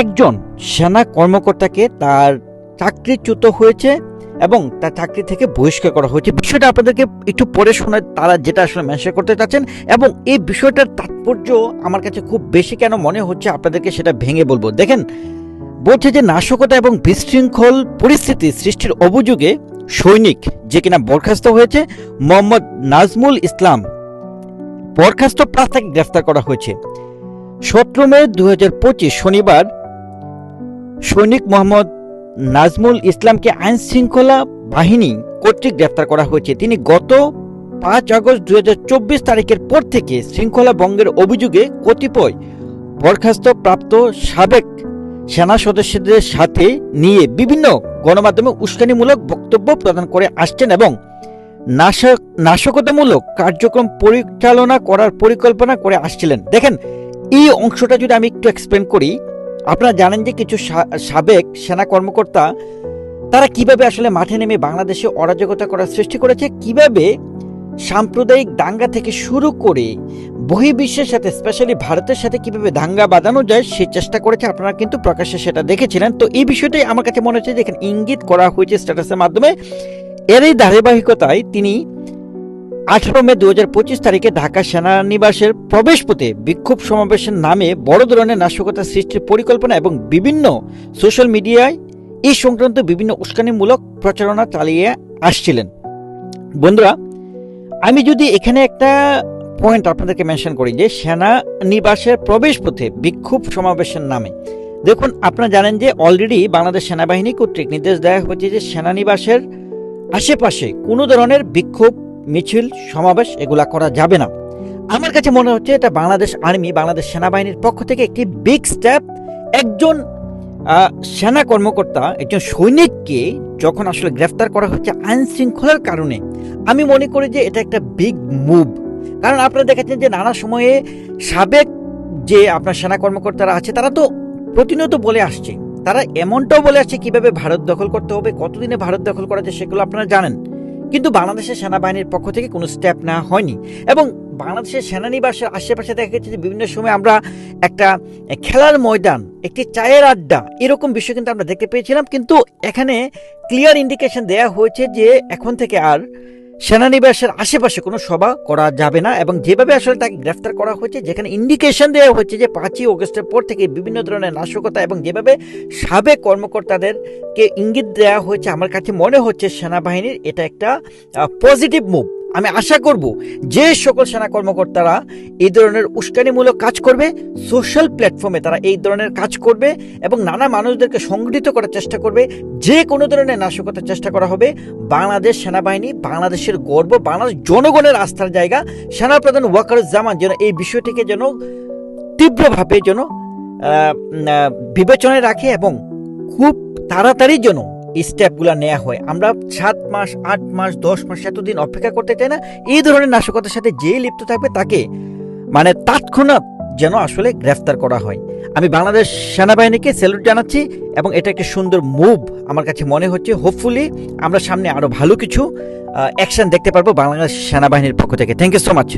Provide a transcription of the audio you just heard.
একজন সেনা কর্মকর্তাকে তার চাকরিচ্যুত হয়েছে এবং তার চাকরি থেকে বহিষ্কার করা হয়েছে। বিষয়টা আপনাদেরকে একটু পরে শোনায়, তারা যেটা আসলে মেনশন করতে চাচ্ছেন এবং এই বিষয়টার তাৎপর্য আমার কাছে খুব বেশি কেন মনে হচ্ছে আপনাদেরকে সেটা ভেঙে বলব। দেখেন, বলছে যে নাশকতা এবং বিশৃঙ্খল পরিস্থিতি সৃষ্টির অভিযোগে সৈনিক যে কিনা বরখাস্ত হয়েছে, মোহাম্মদ নাজমুল ইসলাম বরখাস্ত তাকে গ্রেফতার করা হয়েছে। সতেরো মে দু হাজার পঁচিশ শনিবার সৈনিক মোহাম্মদ নাজমুল ইসলামকে আইন শৃঙ্খলা বাহিনী কর্তৃক গ্রেফতার করা হয়েছে। তিনি গত পাঁচ আগস্ট দু হাজার চব্বিশ তারিখের পর থেকে শৃঙ্খলা ভঙ্গের অভিযোগে কতিপয় বরখাস্ত প্রাপ্ত সাবেক সেনা সদস্যদের সাথে নিয়ে বিভিন্ন গণমাধ্যমে উস্কানিমূলক বক্তব্য প্রদান করে আসছেন এবং নাশক নাশকতামূলক কার্যক্রম পরিচালনা করার পরিকল্পনা করে আসছিলেন। দেখেন, এই অংশটা যদি আমি একটু এক্সপ্লেন করি আপনারা জানেন যে কিছু সাবেক সেনা কর্মকর্তা, তারা কীভাবে আসলে মাঠে নেমে বাংলাদেশে অরাজকতা করার সৃষ্টি করেছে, কীভাবে সাম্প্রদায়িক দাঙ্গা থেকে শুরু করে বহির্বিশ্বের সাথে স্পেশালি ভারতের সাথে কীভাবে দাঙ্গা বাঁধানো যায়, সে চেষ্টা করেছে। আপনারা কিন্তু প্রকাশ্যে সেটা দেখেছিলেন। তো এই বিষয়টাই আমার কাছে মনে হচ্ছে যে এখানে ইঙ্গিত করা হয়েছে স্ট্যাটাসের মাধ্যমে। এরই ধারাবাহিকতায় তিনি আঠারো মে দু হাজার পঁচিশ তারিখে ঢাকা সেনানিবাসের প্রবেশপথে বিক্ষোভ সমাবেশের নামে বড় ধরনের নাশকতা সৃষ্টির পরিকল্পনা এবং বিভিন্ন সোশ্যাল মিডিয়ায় এই সংক্রান্ত বিভিন্ন উস্কানিমূলক প্রচারণা চালিয়ে আসছিলেন। বন্ধুরা, আমি যদি এখানে একটা পয়েন্ট আপনাদেরকে মেনশন করি যে সেনানিবাসের প্রবেশপথে বিক্ষোভ সমাবেশের নামে। দেখুন, আপনারা জানেন যে অলরেডি বাংলাদেশ সেনাবাহিনী কর্তৃক নির্দেশ দেওয়া হয়েছে যে সেনানিবাসের আশেপাশে কোনো ধরনের বিক্ষোভ মিছিল, সমাবেশ, এগুলা করা যাবে না। আমার কাছে মনে হচ্ছে এটা বাংলাদেশ আর্মি, বাংলাদেশ সেনাবাহিনীর পক্ষ থেকে একটি বিগ স্টেপ একজন সেনা কর্মকর্তা, একজন সৈনিককে যখন আসলে গ্রেফতার করা হচ্ছে আইন শৃঙ্খলার কারণে, আমি মনে করি যে এটা একটা বিগ মুভ কারণ আপনারা দেখেছেন যে নানা সময়ে সাবেক যে আপনার সেনা কর্মকর্তারা আছে, তারা তো প্রতিনিয়ত বলে আসছে। তারা এমনটাও বলে আসছে কীভাবে ভারত দখল করতে হবে, কতদিনে ভারত দখল করা যায় সেগুলো আপনারা জানেন। কিন্তু বাংলাদেশের সেনাবাহিনীর পক্ষ থেকে কোনো স্টেপ নেওয়া হয়নি। এবং বাংলাদেশের সেনানিবাসের আশেপাশে দেখা গেছে যে বিভিন্ন সময় আমরা একটা খেলার ময়দান, একটি চায়ের আড্ডা এরকম বিষয় কিন্তু আমরা দেখতে পেয়েছিলাম। কিন্তু এখানে ক্লিয়ার ইন্ডিকেশন দেয়া হয়েছে যে এখন থেকে আর সেনানিবাসের আশেপাশে কোনো সভা করা যাবে না এবং যেভাবে আসলে তাকে গ্রেফতার করা হয়েছে, যেখানে ইন্ডিকেশন দেওয়া হয়েছে যে পাঁচই অগস্টের পর থেকে বিভিন্ন ধরনের নাশকতা এবং যেভাবে সাবেক কর্মকর্তাদেরকে ইঙ্গিত দেওয়া হয়েছে, আমার কাছে মনে হচ্ছে সেনাবাহিনীর এটা একটা পজিটিভ মুভ আমি আশা করব যে সকল সেনা কর্মকর্তারা এই ধরনের উস্কানিমূলক কাজ করবে সোশ্যাল প্ল্যাটফর্মে তারা এই ধরনের কাজ করবে এবং নানা মানুষদেরকে সংগঠিত করার চেষ্টা করবে, যে কোনো ধরনের নাশকতার চেষ্টা করা হবে। বাংলাদেশ সেনাবাহিনী, বাংলাদেশের গর্ব, বাংলাদেশ জনগণের আস্থার জায়গা। সেনাপ্রধান ওয়াকারুজ্জামান যেন এই বিষয়টিকে যেন তীব্রভাবে যেন বিবেচনায় রাখে এবং খুব তাড়াতাড়ি যেন স্টেপগুলো নেওয়া হয়। আমরা সাত মাস, আট মাস, দশ মাস এতদিন অপেক্ষা করতে চাই না, এই ধরনের নাশকতার সাথে যে লিপ্ত থাকবে তাকে মানে তৎক্ষণাৎ যেন আসলে গ্রেফতার করা হয়। আমি বাংলাদেশ সেনাবাহিনীকে স্যালুট জানাচ্ছি এবং এটা একটা সুন্দর মুভ আমার কাছে মনে হচ্ছে। হোপফুলি আমরা সামনে আরও ভালো কিছু অ্যাকশন দেখতে পারব বাংলাদেশ সেনাবাহিনীর পক্ষ থেকে। Thank you so much